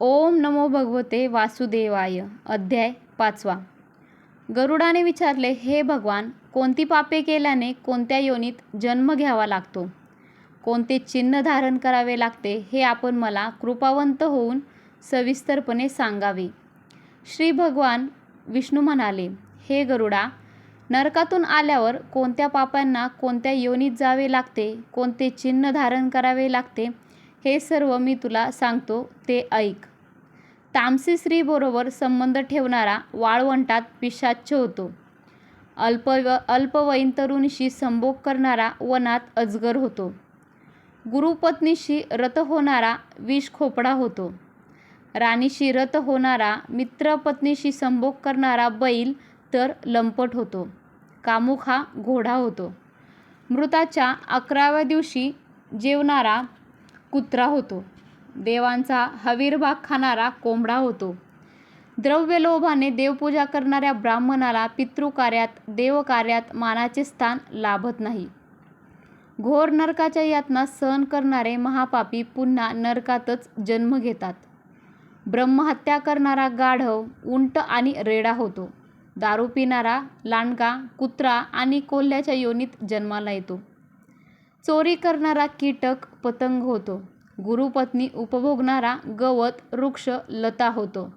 ओम नमो भगवते वासुदेवाय अध्याय पाचवा. गरुडाने विचारले हे भगवान कोणती पापे केल्याने कोणत्या योनीत जन्म घ्यावा लागतो? कोणते चिन्ह धारण करावे लागते हे आपण मला कृपावंत होऊन सविस्तरपणे सांगावे. श्री भगवान विष्णू म्हणाले हे गरुडा नरकातून आल्यावर कोणत्या पापांना कोणत्या योनीत जावे लागते कोणते चिन्ह धारण करावे लागते हे सर्व मी तुला सांगतो ते ऐक. तामसी स्त्रीबरोबर संबंध ठेवणारा वाळवंटात पिशाच्च होतो. अल्प अल्पवयीन तरुणीशी संभोग करणारा वनात अजगर होतो. गुरुपत्नीशी रत होणारा विष खोपडा होतो. राणीशी रत होणारा मित्रपत्नीशी संभोग करणारा बैल तर लंपट होतो. कामुक हा घोडा होतो. मृताच्या अकराव्या दिवशी जेवणारा कुत्रा होतो. देवांचा हवीरभाग खाणारा कोंबडा होतो. द्रव्यलोभाने देवपूजा करणाऱ्या ब्राह्मणाला पितृकार्यात देवकार्यात मानाचे स्थान लाभत नाही. घोर नरकाच्या यातना सहन करणारे महापापी पुन्हा नरकातच जन्म घेतात. ब्रह्महत्या करणारा गाढव उंट आणि रेडा होतो. दारू पिणारा लांडगा कुत्रा आणि कोल्ह्याच्या योनीत जन्माला येतो. चोरी करणारा कीटक पतंग होतो. गुरुपत्नी उपभोगणारा गवत वृक्ष लता होतो.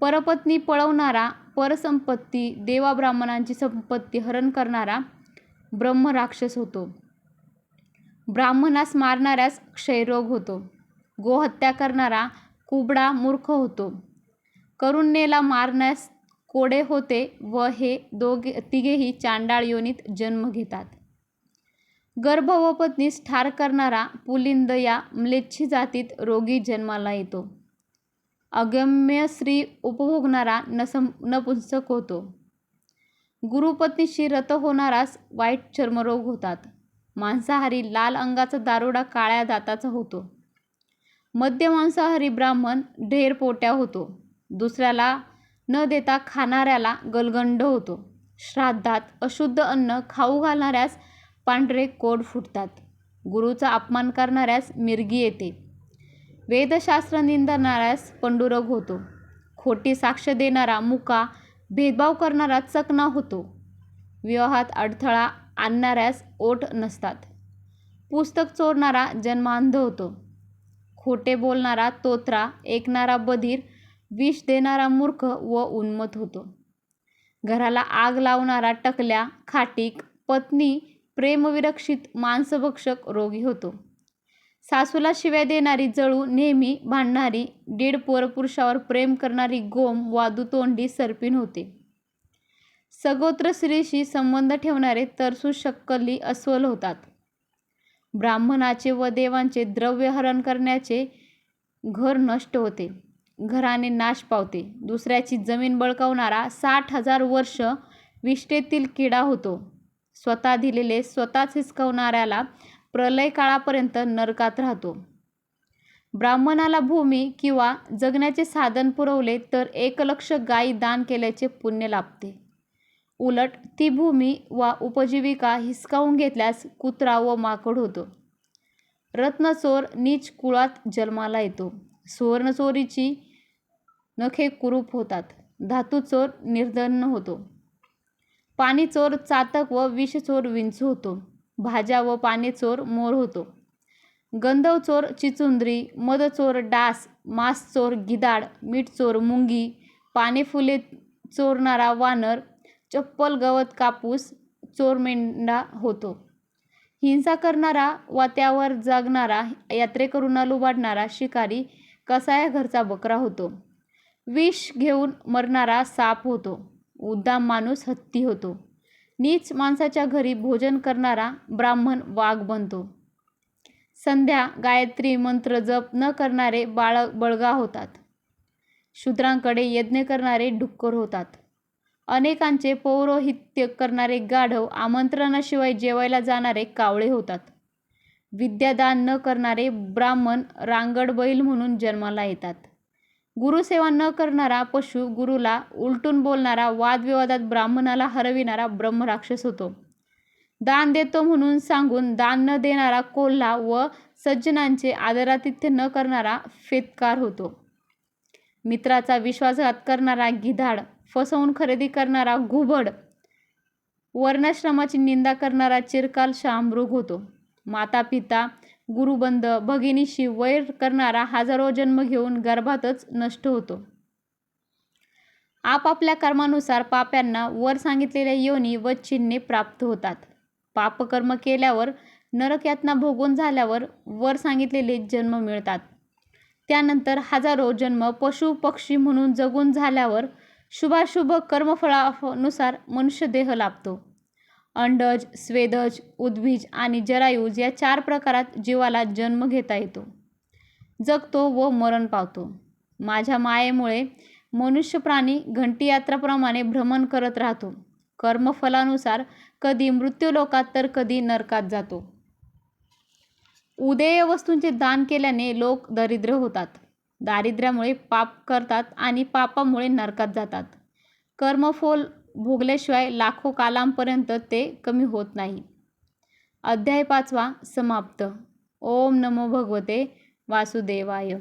परपत्नी पळवणारा परसंपत्ती देवा ब्राह्मणांची संपत्ती हरण करणारा ब्रह्मराक्षस होतो. ब्राह्मणास मारणाऱ्यास क्षयरोग होतो. गोहत्या करणारा कुबडा मूर्ख होतो. करुणेला मारण्यास कोडे होते व हे दोघे तिघेही चांडाळ योनीत जन्म घेतात. गर्भ व पत्नीस ठार करणारा पुलिंद या म्लेच्छी जातीत रोगी जन्माला येतो. अगम्य स्त्री उपभोगणारा नसम नपुंसक होतो. गुरुपत्नीशी रत होणारास वाईट चर्मरोग होतात. मांसाहारी लाल अंगाचा दारोडा काळ्या दाताचा होतो. मध्य मांसाहारी ब्राह्मण ढेर पोट्या होतो. दुसऱ्याला न देता खाणाऱ्याला गलगंड होतो. श्राद्धात अशुद्ध अन्न खाऊ घालणाऱ्यास पांढरे कोड फुटतात. गुरुचा अपमान करणाऱ्यास मिरगी येते. वेदशास्त्र निंदणाऱ्यास पंडुरोग होतो. खोटी साक्ष देणारा मुका भेदभाव करणारा चकना होतो. विवाहात अडथळा आणणाऱ्यास ओठ नसतात. पुस्तक चोरणारा जन्मांध होतो. खोटे बोलणारा तोत्रा ऐकणारा बधीर विष देणारा मूर्ख व उन्मत होतो. घराला आग लावणारा टकल्या खाटीक पत्नी प्रेमविरक्षित मांसभक्षक रोगी होतो. सासूला शिव्या देणारी जळू नेहमी भांडणारी दीड परपुरुषावर प्रेम करणारी गोम वा तोंडी सर्पिन होते. सगोत्र स्त्रीशी संबंध ठेवणारे तरसू शक्कली अस्वल होतात. ब्राह्मणाचे व देवांचे द्रव्य हरण करण्याचे घर नष्ट होते. घराने नाश पावते. दुसऱ्याची जमीन बळकावणारा साठ हजार वर्ष विष्ठेतील किडा होतो. स्वतः दिलेले स्वतःच हिसकवणाऱ्याला प्रलय काळापर्यंत नरकात राहतो. ब्राह्मणाला भूमी किंवा जगण्याचे साधन पुरवले तर एक लक्ष गायी दान केल्याचे पुण्य लाभते. उलट ती भूमी वा उपजीविका हिसकावून घेतल्यास कुत्रा व माकड होतो. रत्नचोर नीच कुळात जन्माला येतो. सुवर्णचोरीची नखे कुरूप होतात. धातूचोर निर्धन होतो. पाणीचोर चातक व विषचोर विंच होतो. भाज्या व पाणीचोर मोर होतो. गंधवचोर चिचुंद्री मदचोर डास मांसचोर गिधाड मीठचोर मुंगी पाने फुले चोरणारा वानर चप्पल गवत कापूस चोर मेंढा होतो. हिंसा करणारा वा त्यावर जगणारा यात्रेकरूंना लुबाडणारा शिकारी कसाया घरचा बकरा होतो. विष घेऊन मरणारा साप होतो. उद्दाम माणूस हत्ती होतो. नीच माणसाच्या घरी भोजन करणारा ब्राह्मण वाघ बनतो. संध्या गायत्री मंत्र जप न करणारे बाळ बळगा होतात. शूद्रांकडे यज्ञ करणारे डुक्कर होतात. अनेकांचे पौरोहित्य करणारे गाढव आमंत्रणाशिवाय जेवायला जाणारे कावळे होतात. विद्यादान न करणारे ब्राह्मण रांगड बैल म्हणून जन्माला येतात. गुरुसेवा न करणारा पशु गुरुला उलटून बोलणारा वादविवादात ब्राह्मणाला हरविणारा ब्रह्मराक्षस होतो. दान देतो म्हणून सांगून दान न देणारा कोल्हा व सज्जनांचे आदरातिथ्य न करणारा फेतकार होतो. मित्राचा विश्वासघात करणारा गिधाड फसवून खरेदी करणारा घुबड वर्णाश्रमाची निंदा करणारा चिरकाल शामृग होतो. माता पिता गुरुबंध भगिनीशी वैर करणारा हजारो जन्म घेऊन गर्भातच नष्ट होतो. आपापल्या कर्मानुसार पाप्यांना वर सांगितलेल्या योनी व चिन्हे प्राप्त होतात. पापकर्म केल्यावर नरकयातना भोगून झाल्यावर वर सांगितलेले जन्म मिळतात. त्यानंतर हजारो जन्म पशु पक्षी म्हणून जगून झाल्यावर शुभाशुभ कर्मफळानुसार मनुष्यदेह लाभतो. अंडज स्वेदज उद्भिज आणि जरायुज या चार प्रकारात जीवाला जन्म घेता येतो. जगतो व मरण पावतो. माझ्या मायेमुळे मनुष्य प्राणी घंटीयात्राप्रमाणे भ्रमण करत राहतो. कर्मफलानुसार कधी मृत्यूलोकात तर कधी नरकात जातो. उदेय वस्तूंचे दान केल्याने लोक दरिद्र होतात. दारिद्र्यामुळे पाप करतात आणि पापामुळे नरकात जातात. कर्मफोल भोगल्याशिवाय लाखो कालांपर्यंत ते कमी होत नाही. अध्याय पाचवा समाप्त. ओम नमो भगवते वासुदेवाय.